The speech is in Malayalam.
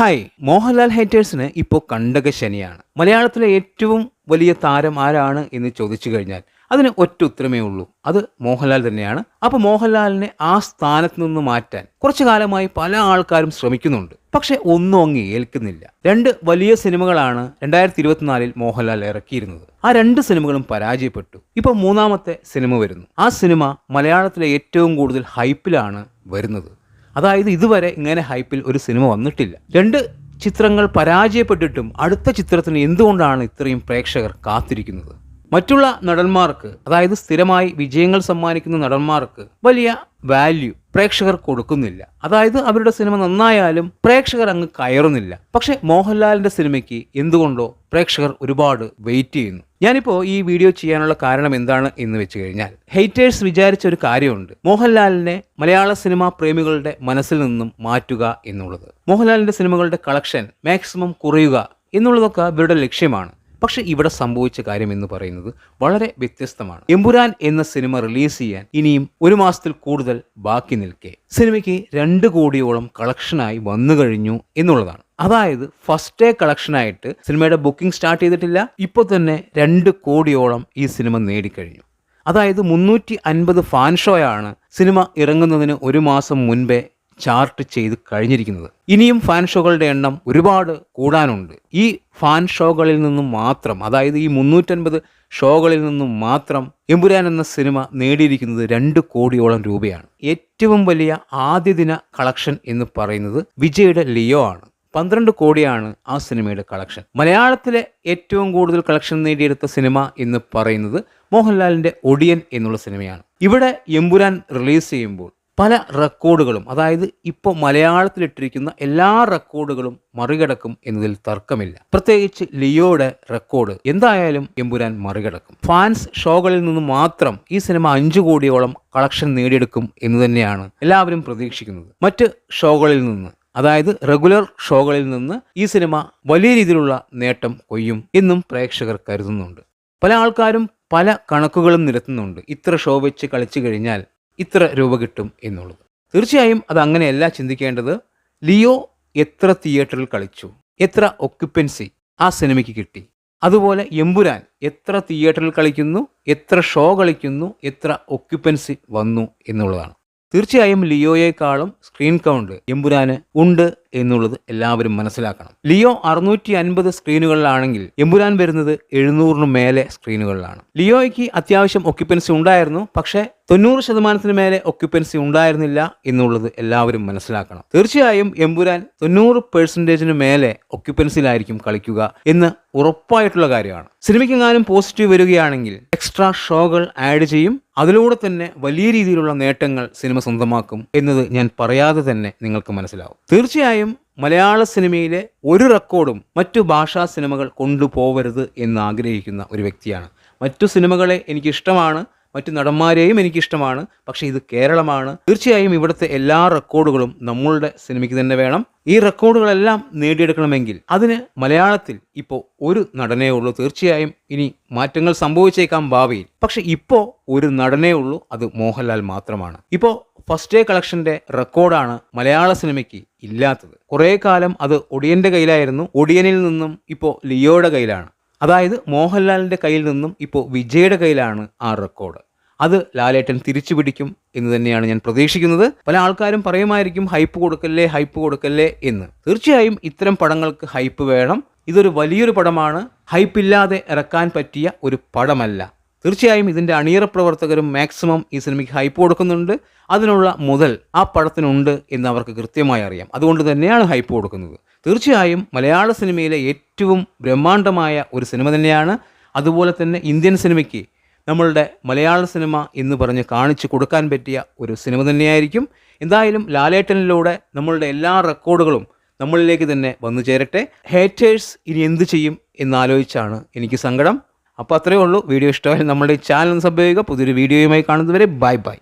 ഹായ് മോഹൻലാൽ ഹേറ്റേഴ്സിന് ഇപ്പോൾ കണ്ടക ശനിയാണ്. മലയാളത്തിലെ ഏറ്റവും വലിയ താരം ആരാണ് എന്ന് ചോദിച്ചു കഴിഞ്ഞാൽ അതിന് ഒറ്റ ഉത്തരമേ ഉള്ളൂ. അത് മോഹൻലാൽ തന്നെയാണ്. അപ്പോൾ മോഹൻലാലിനെ ആ സ്ഥാനത്ത് നിന്ന് മാറ്റാൻ കുറച്ചു കാലമായി പല ആൾക്കാരും ശ്രമിക്കുന്നുണ്ട്. പക്ഷെ ഒന്നും അങ്ങ് ഏൽക്കുന്നില്ല. രണ്ട് വലിയ സിനിമകളാണ് രണ്ടായിരത്തി ഇരുപത്തിനാലിൽ മോഹൻലാൽ ഇറക്കിയിരുന്നത്. ആ രണ്ട് സിനിമകളും പരാജയപ്പെട്ടു. ഇപ്പോൾ മൂന്നാമത്തെ സിനിമ വരുന്നു. ആ സിനിമ മലയാളത്തിലെ ഏറ്റവും കൂടുതൽ ഹൈപ്പിലാണ് വരുന്നത്. അതായത് ഇതുവരെ ഇങ്ങനെ ഹൈപ്പിൽ ഒരു സിനിമ വന്നിട്ടില്ല. രണ്ട് ചിത്രങ്ങൾ പരാജയപ്പെട്ടിട്ടും അടുത്ത ചിത്രത്തിന് എന്തുകൊണ്ടാണ് ഇത്രയും പ്രേക്ഷകർ കാത്തിരിക്കുന്നത്? മറ്റുള്ള നടന്മാർക്ക് അതായത് സ്ഥിരമായി വിജയങ്ങൾ സമ്മാനിക്കുന്ന നടന്മാർക്ക് വലിയ വാല്യൂ പ്രേക്ഷകർ കൊടുക്കുന്നില്ല. അതായത് അവരുടെ സിനിമ നന്നായാലും പ്രേക്ഷകർ അങ്ങ് കയറുന്നില്ല. പക്ഷെ മോഹൻലാലിന്റെ സിനിമയ്ക്ക് എന്തുകൊണ്ടോ പ്രേക്ഷകർ ഒരുപാട് വെയിറ്റ് ചെയ്യുന്നു. ഞാനിപ്പോൾ ഈ വീഡിയോ ചെയ്യാനുള്ള കാരണം എന്താണ് എന്ന് വെച്ച് കഴിഞ്ഞാൽ ഹെയ്റ്റേഴ്സ് വിചാരിച്ച ഒരു കാര്യമുണ്ട്. മോഹൻലാലിനെ മലയാള സിനിമാ പ്രേമികളുടെ മനസ്സിൽ നിന്നും മാറ്റുക എന്നുള്ളത്. മോഹൻലാലിന്റെ സിനിമകളുടെ കളക്ഷൻ മാക്സിമം കുറയുക എന്നുള്ളതൊക്കെ ഇവരുടെ ലക്ഷ്യമാണ്. പക്ഷെ ഇവിടെ സംഭവിച്ച കാര്യം എന്ന് പറയുന്നത് വളരെ വ്യത്യസ്തമാണ്. എമ്പുരാൻ എന്ന സിനിമ റിലീസ് ചെയ്യാൻ ഇനിയും ഒരു മാസത്തിൽ കൂടുതൽ ബാക്കി നിൽക്കെ. സിനിമയ്ക്ക് രണ്ട് കോടിയോളം കളക്ഷനായി വന്നു കഴിഞ്ഞു എന്നുള്ളതാണ്. അതായത് ഫസ്റ്റ് ഡേ കളക്ഷനായിട്ട് സിനിമയുടെ ബുക്കിംഗ് സ്റ്റാർട്ട് ചെയ്തിട്ടില്ല. ഇപ്പോൾ തന്നെ രണ്ട് കോടിയോളം ഈ സിനിമ നേടിക്കഴിഞ്ഞു. അതായത് മുന്നൂറ്റി അൻപത് ഫാൻ ഷോയാണ് സിനിമ ഇറങ്ങുന്നതിന് ഒരു മാസം മുൻപേ ചാർട്ട് ചെയ്ത് കഴിഞ്ഞിരിക്കുന്നത്. ഇനിയും ഫാൻ ഷോകളുടെ എണ്ണം ഒരുപാട് കൂടാനുണ്ട്. ഈ ഫാൻ ഷോകളിൽ നിന്നും മാത്രം അതായത് ഈ മുന്നൂറ്റൻപത് ഷോകളിൽ നിന്നും മാത്രം എമ്പുരാൻ എന്ന സിനിമ നേടിയിരിക്കുന്നത് രണ്ട് കോടിയോളം രൂപയാണ്. ഏറ്റവും വലിയ ആദ്യ ദിന കളക്ഷൻ എന്ന് പറയുന്നത് വിജയുടെ ലിയോ ആണ്. പന്ത്രണ്ട് കോടിയാണ് ആ സിനിമയുടെ കളക്ഷൻ. മലയാളത്തിലെ ഏറ്റവും കൂടുതൽ കളക്ഷൻ നേടിയെടുത്ത സിനിമ എന്ന് പറയുന്നത് മോഹൻലാലിന്റെ ഒടിയൻ എന്നുള്ള സിനിമയാണ്. ഇവിടെ എമ്പുരാൻ റിലീസ് ചെയ്യുമ്പോൾ പല റെക്കോർഡുകളും അതായത് ഇപ്പോൾ മലയാളത്തിലിട്ടിരിക്കുന്ന എല്ലാ റെക്കോർഡുകളും മറികടക്കും എന്നതിൽ തർക്കമില്ല. പ്രത്യേകിച്ച് ലിയോയുടെ റെക്കോർഡ് എന്തായാലും എമ്പുരാൻ മറികടക്കും. ഫാൻസ് ഷോകളിൽ നിന്ന് മാത്രം ഈ സിനിമ അഞ്ചു കോടിയോളം കളക്ഷൻ നേടിയെടുക്കും എന്ന് തന്നെയാണ് എല്ലാവരും പ്രതീക്ഷിക്കുന്നത്. മറ്റ് ഷോകളിൽ നിന്ന് അതായത് റെഗുലർ ഷോകളിൽ നിന്ന് ഈ സിനിമ വലിയ രീതിയിലുള്ള നേട്ടം കൊയ്യും എന്നും പ്രേക്ഷകർ കരുതുന്നുണ്ട്. പല ആൾക്കാരും പല കണക്കുകളും നിരത്തുന്നുണ്ട്. ഇത്ര ഷോ വെച്ച് കളിച്ചു കഴിഞ്ഞാൽ ഇത്ര രൂപ കിട്ടും എന്നുള്ളത്. തീർച്ചയായും അത് അങ്ങനെയല്ല ചിന്തിക്കേണ്ടത്. ലിയോ എത്ര തിയേറ്ററിൽ കളിച്ചു? എത്ര ഒക്യുപ്പൻസി ആ സിനിമയ്ക്ക് കിട്ടി? അതുപോലെ എമ്പുരാൻ എത്ര തിയേറ്ററിൽ കളിക്കുന്നു? എത്ര ഷോ കളിക്കുന്നു? എത്ര ഒക്യുപ്പൻസി വന്നു എന്നുള്ളതാണ്. തീർച്ചയായും ലിയോയേക്കാളും സ്ക്രീൻ കൗണ്ട് എമ്പുരാന് ഉണ്ട് എന്നുള്ളത് എല്ലാവരും മനസ്സിലാക്കണം. ലിയോ അറുന്നൂറ്റി അൻപത് സ്ക്രീനുകളിലാണെങ്കിൽ എമ്പുരാൻ വരുന്നത് എഴുന്നൂറിന് മേലെ സ്ക്രീനുകളിലാണ്. ലിയോയ്ക്ക് അത്യാവശ്യം ഒക്യുപ്പൻസി ഉണ്ടായിരുന്നു. പക്ഷേ തൊണ്ണൂറ് ശതമാനത്തിന് മേലെ ഒക്യുപ്പൻസി ഉണ്ടായിരുന്നില്ല എന്നുള്ളത് എല്ലാവരും മനസ്സിലാക്കണം. തീർച്ചയായും എമ്പുരാൻ തൊണ്ണൂറ് പെർസെന്റേജിന് മേലെ ഒക്യുപ്പൻസിയിലായിരിക്കും കളിക്കുക എന്ന് ഉറപ്പായിട്ടുള്ള കാര്യമാണ്. സിനിമയ്ക്കെങ്ങാനും പോസിറ്റീവ് വരികയാണെങ്കിൽ എക്സ്ട്രാ ഷോകൾ ആഡ് ചെയ്യും. അതിലൂടെ തന്നെ വലിയ രീതിയിലുള്ള നേട്ടങ്ങൾ സിനിമ സ്വന്തമാക്കും എന്നത് ഞാൻ പറയാതെ തന്നെ നിങ്ങൾക്ക് മനസ്സിലാവും. തീർച്ചയായും മലയാള സിനിമയിലെ ഒരു റെക്കോർഡും മറ്റു ഭാഷാ സിനിമകൾ കൊണ്ടുപോകരുത് എന്ന് ആഗ്രഹിക്കുന്ന ഒരു വ്യക്തിയാണ്. മറ്റു സിനിമകളെ എനിക്കിഷ്ടമാണ് മറ്റു നടന്മാരെയും എനിക്കിഷ്ടമാണ് പക്ഷേ ഇത് കേരളമാണ്. തീർച്ചയായും ഇവിടുത്തെ എല്ലാ റെക്കോർഡുകളും നമ്മളുടെ സിനിമയ്ക്ക് തന്നെ വേണം. ഈ റെക്കോർഡുകളെല്ലാം നേടിയെടുക്കണമെങ്കിൽ അതിന് മലയാളത്തിൽ ഇപ്പോൾ ഒരു നടനേ ഉള്ളൂ. തീർച്ചയായും ഇനി മാറ്റങ്ങൾ സംഭവിച്ചേക്കാം ഭാവിയിൽ. പക്ഷെ ഇപ്പോൾ ഒരു നടനേ ഉള്ളൂ. അത് മോഹൻലാൽ മാത്രമാണ്. ഇപ്പോൾ ഫസ്റ്റ് ഡേ കളക്ഷന്റെ റെക്കോർഡാണ് മലയാള സിനിമയ്ക്ക് ഇല്ലാത്തത്. കുറേ കാലം അത് ഒടിയന്റെ കയ്യിലായിരുന്നു. ഒടിയനിൽ നിന്നും ഇപ്പോൾ ലിയോയുടെ കയ്യിലാണ്. അതായത് മോഹൻലാലിന്റെ കയ്യിൽ നിന്നും ഇപ്പോൾ വിജയുടെ കയ്യിലാണ് ആ റെക്കോർഡ്. അത് ലാലേട്ടൻ തിരിച്ചു പിടിക്കും എന്ന് തന്നെയാണ് ഞാൻ പ്രതീക്ഷിക്കുന്നത്. പല ആൾക്കാരും പറയുമായിരിക്കും ഹൈപ്പ് കൊടുക്കല്ലേ ഹൈപ്പ് കൊടുക്കല്ലേ എന്ന്. തീർച്ചയായും ഇത്തരം പടങ്ങൾക്ക് ഹൈപ്പ് വേണം. ഇതൊരു വലിയൊരു പടമാണ്. ഹൈപ്പില്ലാതെ ഇറക്കാൻ പറ്റിയ ഒരു പടമല്ല. തീർച്ചയായും ഇതിന്റെ അണിയറ പ്രവർത്തകരും മാക്സിമം ഈ സിനിമയ്ക്ക് ഹൈപ്പ് കൊടുക്കുന്നുണ്ട്. അതിനുള്ള മുതൽ ആ പടത്തിനുണ്ട് എന്ന് അവർക്ക് കൃത്യമായി അറിയാം. അതുകൊണ്ട് തന്നെയാണ് ഹൈപ്പ് കൊടുക്കുന്നത്. തീർച്ചയായും മലയാള സിനിമയിലെ ഏറ്റവും ബ്രഹ്മാണ്ഡമായ ഒരു സിനിമ തന്നെയാണ്. അതുപോലെ തന്നെ ഇന്ത്യൻ സിനിമയ്ക്ക് നമ്മളുടെ മലയാള സിനിമ എന്ന് പറഞ്ഞ് കാണിച്ചു കൊടുക്കാൻ പറ്റിയ ഒരു സിനിമ തന്നെയായിരിക്കും. എന്തായാലും ലാലേട്ടനിലൂടെ നമ്മളുടെ എല്ലാ റെക്കോർഡുകളും നമ്മളിലേക്ക് തന്നെ വന്നു ചേരട്ടെ. ഹേറ്റേഴ്സ് ഇനി എന്ത് ചെയ്യും എന്നാലോചിച്ചാണ് എനിക്ക് സങ്കടം. അപ്പോൾ അത്രയേ ഉള്ളൂ. വീഡിയോ ഇഷ്ടമായി നമ്മുടെ ചാനൽ സബ് ചെയ്യുക. പുതിയൊരു വീഡിയോയുമായി കാണുന്നതുവരെ ബൈ ബൈ.